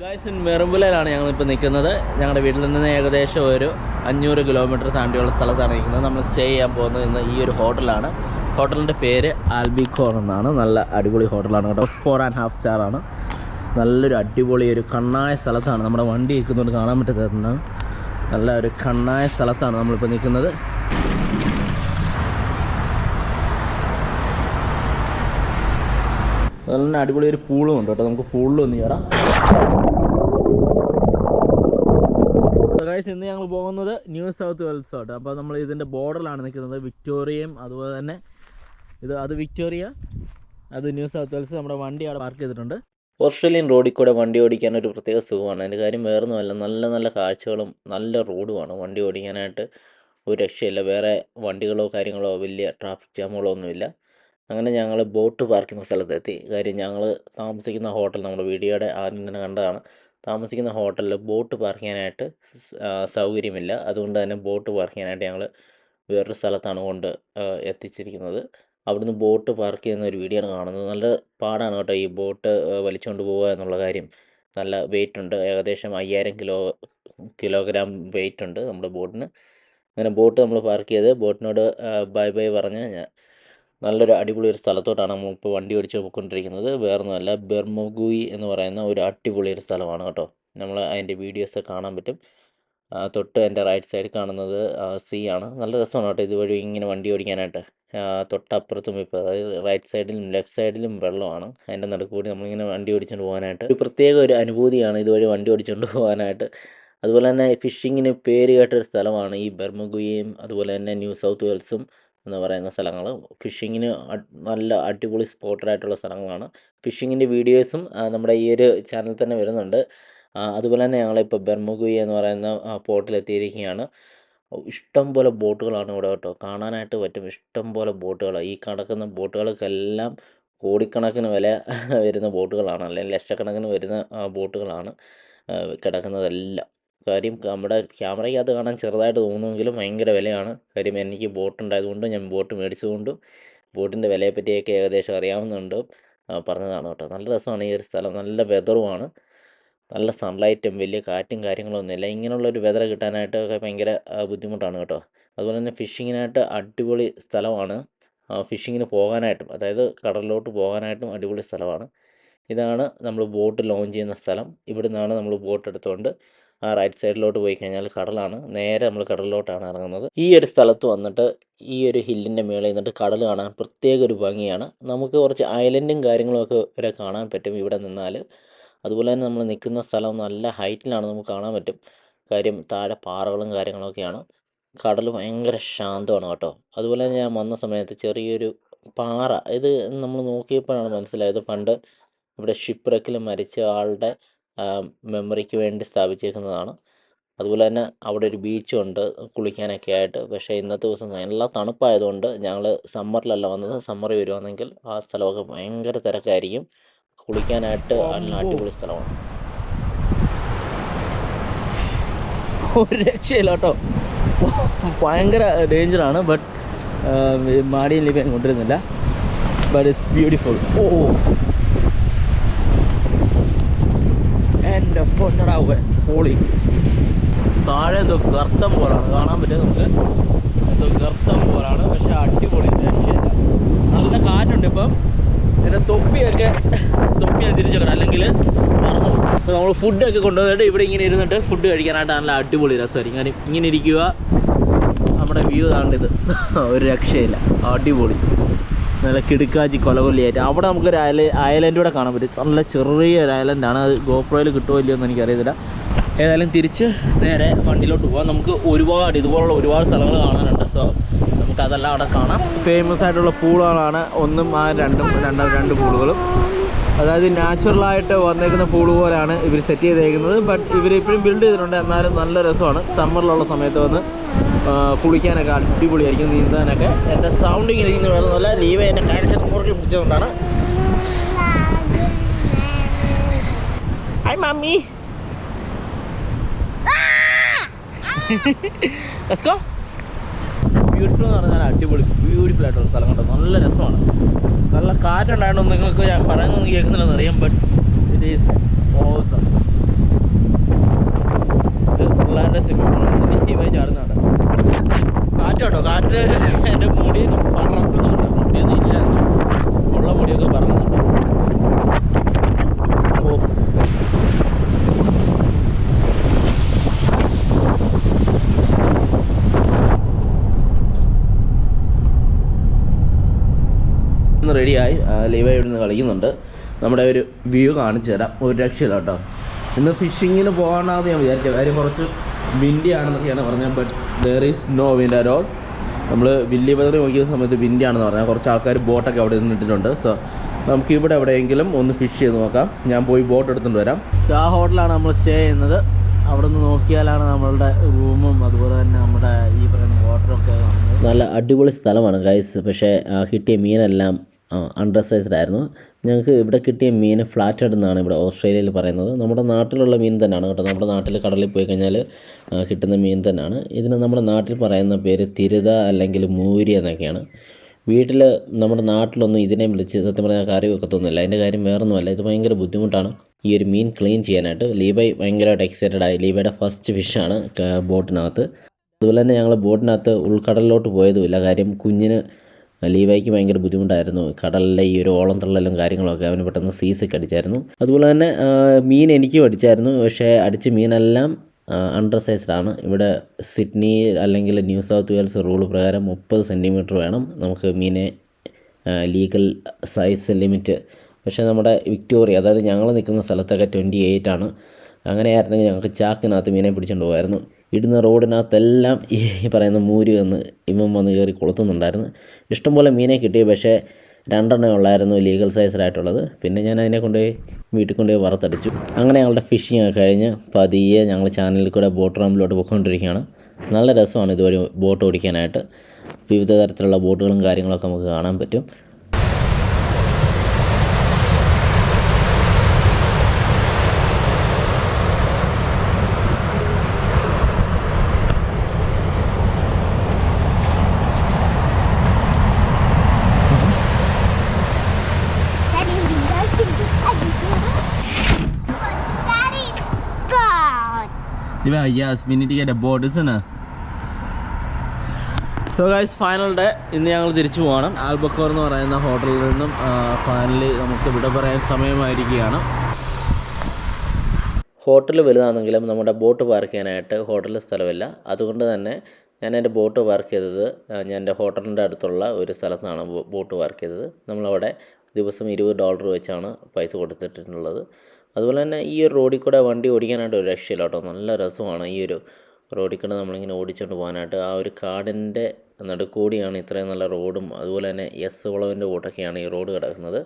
Guys in മെറുമ്പുലയിലാണ് ഞങ്ങൾ ഇപ്പോൾ നിൽക്കുന്നത്. ഞങ്ങളുടെ വീട്ടിൽ നിന്ന് ഏകദേശം ഒരു അഞ്ഞൂറ് കിലോമീറ്റർ താണ്ടിയുള്ള സ്ഥലത്താണ് നിൽക്കുന്നത്. നമ്മൾ സ്റ്റേ ചെയ്യാൻ പോകുന്നത് ഇന്ന് ഈ ഒരു ഹോട്ടലാണ്. ഹോട്ടലിന്റെ പേര് ആൽബിക്കോൺ എന്നാണ് നല്ല അടിപൊളി ഹോട്ടലാണ് കേട്ടോ. ഫോർ ആൻഡ് ഹാഫ് സ്റ്റാർ ആണ്. നല്ലൊരു അടിപൊളി ഒരു കണ്ണായ സ്ഥലത്താണ് നമ്മുടെ വണ്ടി നിൽക്കുന്നതുകൊണ്ട് കാണാൻ പറ്റാത്തതാണ് നല്ല ഒരു കണ്ണായ സ്ഥലത്താണ് നമ്മളിപ്പോൾ നിൽക്കുന്നത്. അതുപോലെ തന്നെ അടിപൊളി ഒരു പൂളും ഉണ്ട് കേട്ടോ. നമുക്ക് പൂളിൽ ഒന്ന് കയറാം. ഗൈസ് ഇന്ന് ഞങ്ങൾ പോകുന്നത് ന്യൂ സൗത്ത് വെൽസ് ആട്ട് അപ്പോൾ നമ്മൾ ഇതിന്റെ ബോർഡറിലാണ് നിൽക്കുന്നത് വിക്ടോറിയയും അതുപോലെ തന്നെ ഇത് അത് വിക്ടോറിയ അത് ന്യൂ സൗത്ത് വെൽസ് നമ്മുടെ വണ്ടി അവിടെ പാർക്ക് ചെയ്തിട്ടുണ്ട്. ഓസ്ട്രേലിയൻ റോഡിൽ കൂടെ വണ്ടി ഓടിക്കാൻ ഒരു പ്രത്യേക സുഖമാണ്. അതിന്റെ കാര്യം വേറൊന്നുമല്ല നല്ല നല്ല കാഴ്ചകളും നല്ല റോഡുമാണ് വണ്ടി ഓടിക്കാനായിട്ട് ഒരു രക്ഷയില്ല. വേറെ വണ്ടികളോ കാര്യങ്ങളോ വലിയ ട്രാഫിക് ജാമുകളോ ഒന്നുമില്ല. അങ്ങനെ ഞങ്ങൾ ബോട്ട് പാർക്കുന്ന സ്ഥലത്തെത്തി. കാര്യം ഞങ്ങൾ താമസിക്കുന്ന ഹോട്ടൽ നമ്മുടെ വീഡിയോയുടെ ആദ്യം തന്നെ കണ്ടതാണ്. താമസിക്കുന്ന ഹോട്ടലിൽ ബോട്ട് പാർക്ക് ചെയ്യാനായിട്ട് സൗകര്യമില്ല. അതുകൊണ്ട് തന്നെ ബോട്ട് പാർക്ക് ചെയ്യാനായിട്ട് ഞങ്ങൾ വേറൊരു സ്ഥലത്താണ് കൊണ്ട് എത്തിച്ചിരിക്കുന്നത്. അവിടുന്ന് ബോട്ട് പാർക്ക് ചെയ്യുന്ന ഒരു വീഡിയോ ആണ് കാണുന്നത്. നല്ല പാടാണ് കേട്ടോ ഈ ബോട്ട് വലിച്ചുകൊണ്ട് പോവുക എന്നുള്ള കാര്യം. നല്ല വെയിറ്റ് ഉണ്ട്. ഏകദേശം അയ്യായിരം കിലോ കിലോഗ്രാം വെയിറ്റ് ഉണ്ട് നമ്മുടെ ബോട്ടിന്. അങ്ങനെ ബോട്ട് നമ്മൾ പാർക്ക് ചെയ്ത് ബോട്ടിനോട് ബൈ ബൈ പറഞ്ഞ് നല്ലൊരു അടിപൊളി ഒരു സ്ഥലത്തോട്ടാണ് നമ്മളിപ്പോൾ വണ്ടി ഓടിച്ച് പോയിക്കൊണ്ടിരിക്കുന്നത്. വേറൊന്നുമല്ല ബെർമഗുയി എന്ന് പറയുന്ന ഒരു അടിപൊളി ഒരു സ്ഥലമാണ് കേട്ടോ. നമ്മൾ അതിന്റെ വീഡിയോസ് കാണാൻ പറ്റും. തൊട്ട് എന്റെ റൈറ്റ് സൈഡ് കാണുന്നത് സീ ആണ്. നല്ല രസമാണ് കേട്ടോ ഇതുവഴി ഇങ്ങനെ വണ്ടി ഓടിക്കാനായിട്ട്. തൊട്ടപ്പുറത്തും ഇപ്പോൾ അതായത് റൈറ്റ് സൈഡിലും ലെഫ്റ്റ് സൈഡിലും വെള്ളമാണ്. അതിന്റെ നടുക്കൂടി നമ്മളിങ്ങനെ വണ്ടി ഓടിച്ചുകൊണ്ട് പോകാനായിട്ട്. ഒരു പ്രത്യേക ഒരു അനുഭൂതിയാണ് ഇതുവഴി വണ്ടി ഓടിച്ചുകൊണ്ട് പോകാനായിട്ട്. അതുപോലെ തന്നെ ഫിഷിങ്ങിന് പേര് കേട്ട ഒരു സ്ഥലമാണ് ഈ ബർമഗുയയും അതുപോലെ തന്നെ ന്യൂ സൗത്ത് വെയിൽസും എന്ന് പറയുന്ന സ്ഥലങ്ങൾ ഫിഷിങ്ങിന് നല്ല അടിപൊളി സ്പോട്ടഡായിട്ടുള്ള സ്ഥലങ്ങളാണ്. ഫിഷിങ്ങിന്റെ വീഡിയോസും നമ്മുടെ ഈ ഒരു ചാനൽ തന്നെ വരുന്നുണ്ട്. അതുപോലെ തന്നെ ഞങ്ങളിപ്പോൾ ബെർമുഗുയി എന്ന് പറയുന്ന പോർട്ടിലെത്തിയിരിക്കുകയാണ് ഇഷ്ടം പോലെ ബോട്ടുകളാണ് ഇവിടെ കേട്ടോ. കാണാനായിട്ട് പറ്റും. ഇഷ്ടം പോലെ ബോട്ടുകൾ ഈ കിടക്കുന്ന ബോട്ടുകൾക്കെല്ലാം കോടിക്കണക്കിന് വില വരുന്ന ബോട്ടുകളാണ്. അല്ലെങ്കിൽ ലക്ഷക്കണക്കിന് വരുന്ന ബോട്ടുകളാണ് കിടക്കുന്നതെല്ലാം. കാര്യം നമ്മുടെ ക്യാമറയ്ക്കകത്ത് കാണാൻ ചെറുതായിട്ട് തോന്നുമെങ്കിലും ഭയങ്കര വിലയാണ്. കാര്യം എനിക്ക് ബോട്ട് ഉണ്ടായതുകൊണ്ട് ഞാൻ ബോട്ട് മേടിച്ചതുകൊണ്ടും ബോട്ടിന്റെ വിലയെപ്പറ്റിയൊക്കെ ഏകദേശം അറിയാവുന്നുണ്ട്. പറഞ്ഞതാണ് കേട്ടോ. നല്ല രസമാണ് ഈ ഒരു സ്ഥലം. നല്ല വെതറുമാണ് നല്ല സൺലൈറ്റും വലിയ കാറ്റും കാര്യങ്ങളൊന്നുമില്ല ഇങ്ങനെയുള്ള ഒരു വെതർ കിട്ടാനായിട്ടൊക്കെ ഭയങ്കര ബുദ്ധിമുട്ടാണ് കേട്ടോ. അതുപോലെ തന്നെ ഫിഷിങ്ങിനായിട്ട് അടിപൊളി സ്ഥലമാണ്. ഫിഷിങ്ങിന് പോകാനായിട്ടും അതായത് കടലിലോട്ട് പോകാനായിട്ടും അടിപൊളി സ്ഥലമാണ്. ഇതാണ് നമ്മൾ ബോട്ട് ലോഞ്ച് ചെയ്യുന്ന സ്ഥലം. ഇവിടെ നിന്നാണ് നമ്മൾ ബോട്ട് എടുത്തുകൊണ്ട് ആ റൈറ്റ് സൈഡിലോട്ട് പോയി കഴിഞ്ഞാൽ കടലാണ്. നേരെ നമ്മൾ കടലിലോട്ടാണ് ഇറങ്ങുന്നത്. ഈ ഒരു സ്ഥലത്ത് വന്നിട്ട് ഈ ഒരു ഹില്ലിന്റെ മേളിൽ നിന്നിട്ട് കടൽ കാണാൻ പ്രത്യേക ഒരു ഭംഗിയാണ്. നമുക്ക് കുറച്ച് ഐലൻഡും കാര്യങ്ങളൊക്കെ വരെ കാണാൻ പറ്റും ഇവിടെ നിന്നാൽ. അതുപോലെ തന്നെ നമ്മൾ നിൽക്കുന്ന സ്ഥലം നല്ല ഹൈറ്റിലാണ് നമുക്ക് കാണാൻ പറ്റും. കാര്യം താഴെ പാറകളും കാര്യങ്ങളൊക്കെയാണ്. കടൽ ഭയങ്കര ശാന്തമാണ് കേട്ടോ. അതുപോലെ തന്നെ ഞാൻ വന്ന സമയത്ത് ചെറിയൊരു പാറ. ഇത് നമ്മൾ നോക്കിയപ്പോഴാണ് മനസ്സിലായത്. പണ്ട് ഇവിടെ ഷിപ്രക്കിൽ മരിച്ച ആളുടെ മെമ്മറിക്ക് വേണ്ടി സ്ഥാപിച്ചേക്കുന്നതാണ്. അതുപോലെ തന്നെ അവിടെ ഒരു ബീച്ചും ഉണ്ട് കുളിക്കാനൊക്കെ ആയിട്ട്. പക്ഷേ ഇന്നത്തെ ദിവസം നല്ല തണുപ്പായതുകൊണ്ട് ഞങ്ങൾ സമ്മറിലല്ല വന്നത്. സമ്മറിൽ വരുവാണെങ്കിൽ ആ സ്ഥലമൊക്കെ ഭയങ്കര തിരക്കായിരിക്കും. കുളിക്കാനായിട്ട് നല്ല അടിപൊളി സ്ഥലമാണ്. ഒരു രക്ഷയില്ല കേട്ടോ ഭയങ്കര ഡേഞ്ചറാണ് ബട്ട് മാടിയും ലിപിയാൻ കൊണ്ടിരുന്നില്ല but it's beautiful oh oh. പൊന്നടാവ് പോളി. താഴെ എന്തോ ഗർത്തം പോലാണ്. കാണാൻ പറ്റുക നമുക്ക്? എന്തോ ഗർത്തം പോലാണ്. പക്ഷെ അടിപൊളി രക്ഷയില്ല. നല്ല കാറ്റുണ്ട് ഇപ്പം. പിന്നെ തൊപ്പിയൊക്കെ തൊപ്പി ഞാൻ തിരിച്ചേക്കണം അല്ലെങ്കിൽ പറഞ്ഞു അപ്പോൾ നമ്മൾ ഫുഡൊക്കെ കൊണ്ടുവന്നിട്ട് ഇവിടെ ഇങ്ങനെ ഇരുന്നിട്ട് ഫുഡ് കഴിക്കാനായിട്ട് നല്ല അടിപൊളി രസമായിരിക്കും. കാര്യം ഇങ്ങനെ ഇരിക്കുക. നമ്മുടെ വ്യൂ താണ്ടിത്. ഒരു രക്ഷയില്ല. അടിപൊളി. നല്ല കിടുക്കാച്ചി കൊലകൊല്ലിയായിട്ട്. അവിടെ നമുക്കൊരു ഒരു അയലൻഡ് കൂടെ കാണാൻ പറ്റും. നല്ല ചെറിയ ഒരു ഐലൻഡാണ് അത് ഗോപ്രോയിൽ കിട്ടുമോ ഇല്ലയോ എന്ന് എനിക്കറിയത്തില്ല ഏതായാലും തിരിച്ച് നേരെ വണ്ടിയിലോട്ട് പോകാം നമുക്ക് ഒരുപാട് ഇതുപോലുള്ള ഒരുപാട് സ്ഥലങ്ങൾ കാണാനുണ്ട്. സോ നമുക്ക് അതെല്ലാം അവിടെ കാണാം. ഫേമസ് ആയിട്ടുള്ള പൂളുകളാണ്. ഒന്നും ആ രണ്ടും രണ്ട് രണ്ട് പൂളുകളും. അതായത് നാച്ചുറലായിട്ട് വന്നേക്കുന്ന പൂൾ പോലെയാണ് ഇവർ സെറ്റ് ചെയ്തേക്കുന്നത്. ബട്ട് ഇവരിപ്പോഴും ബിൽഡ് ചെയ്തിട്ടുണ്ട്. എന്നാലും നല്ല രസമാണ്. സമ്മറിലുള്ള സമയത്ത് വന്ന് കുളിക്കാനൊക്കെ അടിപൊളിയായിരിക്കും നീന്താനൊക്കെ. എന്റെ സൗണ്ട് ഇങ്ങനെ ഇരിക്കുന്ന. നല്ല ലീവ് എന്റെ കാര്യത്തിൽ മുറുക്കി പിടിച്ചതുകൊണ്ടാണ്. ഹായ് മമ്മി ലെസ്കോ ബ്യൂട്ടിഫുൾ എന്ന് പറഞ്ഞാൽ അടിപൊളി ബ്യൂട്ടിഫുൾ ആയിട്ടുള്ള സ്ഥലം കണ്ടോ? നല്ല രസമാണ്. നല്ല കാറ്റുണ്ടായതുകൊണ്ട് നിങ്ങൾക്ക് ഞാൻ പറയുന്നത് കേൾക്കുന്നില്ലെന്ന് അറിയാം ബട്ട് ഇറ്റ് ഈസ് ഓസം ഇത് പിള്ളേരുടെ സിമ്പിൾ എന്നിട്ട് എന്റെ മുടി പറക്കുന്നുണ്ട് മുടിയൊന്നും ഇല്ലായിരുന്നു. ഉള്ള മുടിയൊക്കെ പറക്കുന്നുണ്ട് റെഡിയായി ലീവായി ഇവിടുന്ന് കളിക്കുന്നുണ്ട്. നമ്മുടെ ഒരു വ്യൂ കാണിച്ചു തരാം. ഒരു രക്ഷയില്ല കേട്ടോ. ഇന്ന് ഫിഷിങ്ങിന് പോകണമെന്ന് ഞാൻ വിചാരിച്ചു. കാര്യം കുറച്ച് വിൻഡിയാണെന്നൊക്കെയാണ് പറഞ്ഞത്. But there is no wind at all നമ്മൾ വില്ലി ബദർ നോക്കിയ സമയത്ത് വിൻഡി ആണെന്ന് പറഞ്ഞാൽ കുറച്ച് ആൾക്കാർ ബോട്ടൊക്കെ അവിടെ നിന്നിട്ടുണ്ട് സോ നമുക്ക് ഇവിടെ എവിടെയെങ്കിലും ഒന്ന് ഫിഷ് ചെയ്ത് നോക്കാം. ഞാൻ പോയി ബോട്ട് എടുത്തുകൊണ്ട് വരാം. ആ ഹോട്ടലാണ് നമ്മൾ സ്റ്റേ ചെയ്യുന്നത്. അവിടെ നിന്ന് നോക്കിയാലാണ് നമ്മളുടെ റൂമും അതുപോലെ തന്നെ നമ്മുടെ ഈ പറയുന്ന വാട്ടറൊക്കെ നല്ല അടിപൊളി സ്ഥലമാണ് ഗൈസ് പക്ഷേ കിട്ടിയ മീനെല്ലാം അണ്ടർ സൈസ്ഡ് ആയിരുന്നു. ഞങ്ങൾക്ക് ഇവിടെ കിട്ടിയ മീൻ ഫ്ലാറ്റഡ് എന്നാണ് ഇവിടെ ഓസ്ട്രേലിയയിൽ പറയുന്നത്. നമ്മുടെ നാട്ടിലുള്ള മീൻ തന്നെയാണ് കേട്ടോ. നമ്മുടെ നാട്ടിൽ കടലിൽ പോയി കഴിഞ്ഞാൽ കിട്ടുന്ന മീൻ തന്നെയാണ്. ഇതിന് നമ്മുടെ നാട്ടിൽ പറയുന്ന പേര് തിരുത അല്ലെങ്കിൽ മൂരി എന്നൊക്കെയാണ്. വീട്ടിൽ നമ്മുടെ നാട്ടിലൊന്നും ഇതിനെ വിളിച്ച് സത്യം പറഞ്ഞാൽ കറി വെക്കത്തൊന്നുമില്ല അതിന്റെ കാര്യം വേറൊന്നുമല്ല. ഇത് ഭയങ്കര ബുദ്ധിമുട്ടാണ്. ഈ ഒരു മീൻ ക്ലീൻ ചെയ്യാനായിട്ട്. ലീബൈ ഭയങ്കരമായിട്ട് എക്സൈറ്റഡ് ആയി. ലീബയുടെ ഫസ്റ്റ് ഫിഷാണ് ബോട്ടിനകത്ത്. അതുപോലെ തന്നെ ഞങ്ങൾ ബോട്ടിനകത്ത് ഉൾക്കടലിലോട്ട് പോയതുമില്ല. കാര്യം കുഞ്ഞിന് ലീവയ്ക്ക് ഭയങ്കര ബുദ്ധിമുട്ടായിരുന്നു. കടലിലെ ഈ ഒരു ഓളം തള്ളലും കാര്യങ്ങളൊക്കെ അവന് പെട്ടെന്ന് സീസൊക്കെ അടിച്ചായിരുന്നു. അതുപോലെ തന്നെ മീൻ എനിക്കും അടിച്ചായിരുന്നു. പക്ഷേ അടിച്ച മീനെല്ലാം അണ്ടർ സൈസ്ഡ് ആണ്. ഇവിടെ സിഡ്നി അല്ലെങ്കിൽ ന്യൂ സൗത്ത് വെയിൽസ് റൂൾ പ്രകാരം മുപ്പത് സെന്റിമീറ്റർ വേണം നമുക്ക് മീനെ ലീഗൽ സൈസ് ലിമിറ്റ്. പക്ഷേ നമ്മുടെ വിക്ടോറിയ അതായത് ഞങ്ങൾ നിൽക്കുന്ന സ്ഥലത്തൊക്കെ ട്വന്റി എയ്റ്റ് ആണ്. അങ്ങനെയായിരുന്നെങ്കിൽ ഞങ്ങൾക്ക് ചാക്കിനകത്ത് മീനെ പിടിച്ചുകൊണ്ട് പോകായിരുന്നു ഇടുന്ന റോഡിനകത്തെല്ലാം ഈ പറയുന്ന മൂരി വന്ന് ഇവൻ വന്ന് കയറി കൊളുത്തുന്നുണ്ടായിരുന്നു. ഇഷ്ടംപോലെ മീനെ കിട്ടി പക്ഷേ രണ്ടെണ്ണം ഉള്ളായിരുന്നു ലീഗൽ സൈസിലായിട്ടുള്ളത്. പിന്നെ ഞാൻ അതിനെ കൊണ്ടുപോയി വീട്ടിൽ കൊണ്ടുപോയി വറുത്തടിച്ചു. അങ്ങനെ ഞങ്ങളുടെ ഫിഷിംഗ് ഒക്കെ കഴിഞ്ഞ് പതിയെ ഞങ്ങൾ ചാനലിൽ കൂടെ ബോട്ട് റാമ്പിലോട്ട് പോയിക്കൊണ്ടിരിക്കുകയാണ്. നല്ല രസമാണ് ഇതുവഴി ബോട്ട് ഓടിക്കാനായിട്ട്. വിവിധ തരത്തിലുള്ള ബോട്ടുകളും കാര്യങ്ങളൊക്കെ നമുക്ക് കാണാൻ പറ്റും. Yeah, yes, we need to get a boat, isn't? So guys final day ഇന്ന് ഞങ്ങൾ തിരിച്ചു പോകണം. ആൽബക്കോർ എന്ന് പറയുന്ന ഹോട്ടലിൽ നിന്നും ഫൈനലി നമുക്ക് ഇവിടെ പറയാൻ സമയമായിരിക്കുകയാണ്. ഹോട്ടൽ വലുതാണെങ്കിലും നമ്മുടെ ബോട്ട് പാർക്ക് ചെയ്യാനായിട്ട് ഹോട്ടലിൽ സ്ഥലമില്ല. അതുകൊണ്ട് തന്നെ ഞാൻ എന്റെ ബോട്ട് പാർക്ക് ചെയ്തത് ഞാൻ എന്റെ ഹോട്ടലിന്റെ അടുത്തുള്ള ഒരു സ്ഥലത്താണ് ബോട്ട് പാർക്ക് ചെയ്തത്. നമ്മളവിടെ ദിവസം ഇരുപത് ഡോളർ വെച്ചാണ് പൈസ കൊടുത്തിട്ടുള്ളത്. അതുപോലെ തന്നെ ഈ ഒരു റോഡിൽ കൂടെ വണ്ടി ഓടിക്കാനായിട്ട് ഒരു രക്ഷയില്ല കേട്ടോ. നല്ല രസമാണ് ഈ ഒരു റോഡിൽ കൂടെ നമ്മളിങ്ങനെ ഓടിച്ചുകൊണ്ട് പോകാനായിട്ട്. ആ ഒരു കാടിന്റെ നടുക്കൂടിയാണ് ഇത്രയും നല്ല റോഡും അതുപോലെ തന്നെ എസ് വളവിന്റെ കൂട്ടൊക്കെയാണ് ഈ റോഡ് കിടക്കുന്നത്.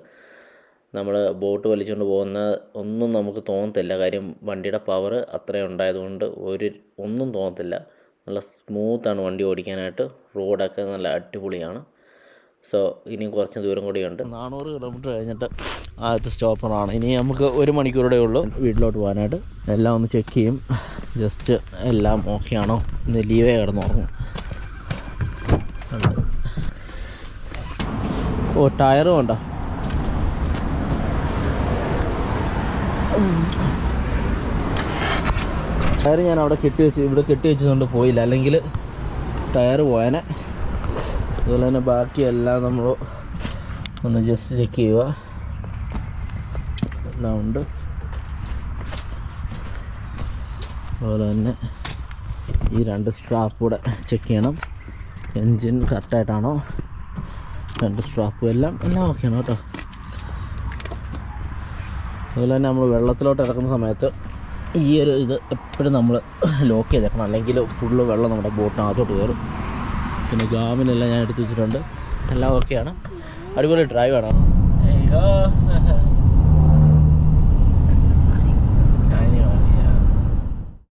നമ്മൾ ബോട്ട് വലിച്ചുകൊണ്ട് പോകുന്ന ഒന്നും നമുക്ക് തോന്നത്തില്ല. കാര്യം വണ്ടിയുടെ പവർ അത്രയും ഉണ്ടായതുകൊണ്ട് ഒരു ഒന്നും തോന്നത്തില്ല. നല്ല സ്മൂത്താണ് വണ്ടി ഓടിക്കാനായിട്ട്. റോഡൊക്കെ നല്ല അടിപൊളിയാണ്. സോ ഇനിയും കുറച്ച് ദൂരം കൂടിയുണ്ട് നാനൂറ് കിലോമീറ്റർ കഴിഞ്ഞിട്ട് ആദ്യത്തെ സ്റ്റോപ്പറാണ് ഇനി നമുക്ക് ഒരു മണിക്കൂറുടെ ഉള്ളൂ. വീട്ടിലോട്ട് പോകാനായിട്ട്. എല്ലാം ഒന്ന് ചെക്ക് ചെയ്യും. ജസ്റ്റ് എല്ലാം ഓക്കെ ആണോ? ഇന്ന് ലീവേ കിടന്നുറങ്ങും. ഓ ടയറും ഉണ്ടോ ടയർ ഞാൻ അവിടെ കെട്ടി വെച്ച് ഇവിടെ കെട്ടി വെച്ചതുകൊണ്ട് പോയില്ല. അല്ലെങ്കിൽ ടയർ പോയനെ. അതുപോലെ തന്നെ ബാക്കിയെല്ലാം നമ്മൾ ഒന്ന് ജസ്റ്റ് ചെക്ക് ചെയ്യുക. എല്ലാം ഉണ്ട്. അതുപോലെ തന്നെ ഈ രണ്ട് സ്ട്രാപ്പ് കൂടെ ചെക്ക് ചെയ്യണം. എൻജിൻ കറക്റ്റായിട്ടാണോ രണ്ട് സ്ട്രാപ്പും എല്ലാം എല്ലാം ഓക്കെയാണ് കേട്ടോ. അതുപോലെ തന്നെ നമ്മൾ വെള്ളത്തിലോട്ട് ഇറക്കുന്ന സമയത്ത് ഈ ഒരു ഇത് എപ്പോഴും നമ്മൾ ലോക്ക് ചെയ്തേക്കണം. അല്ലെങ്കിൽ ഫുള്ള് വെള്ളം നമ്മുടെ ബോട്ടിനകത്തോട്ട് കയറും. പിന്നെ ഗാമിനെല്ലാം ഞാൻ എടുത്ത് വെച്ചിട്ടുണ്ട്. എല്ലാം ഓക്കെയാണ് അടിപൊളി ഡ്രൈവാണ്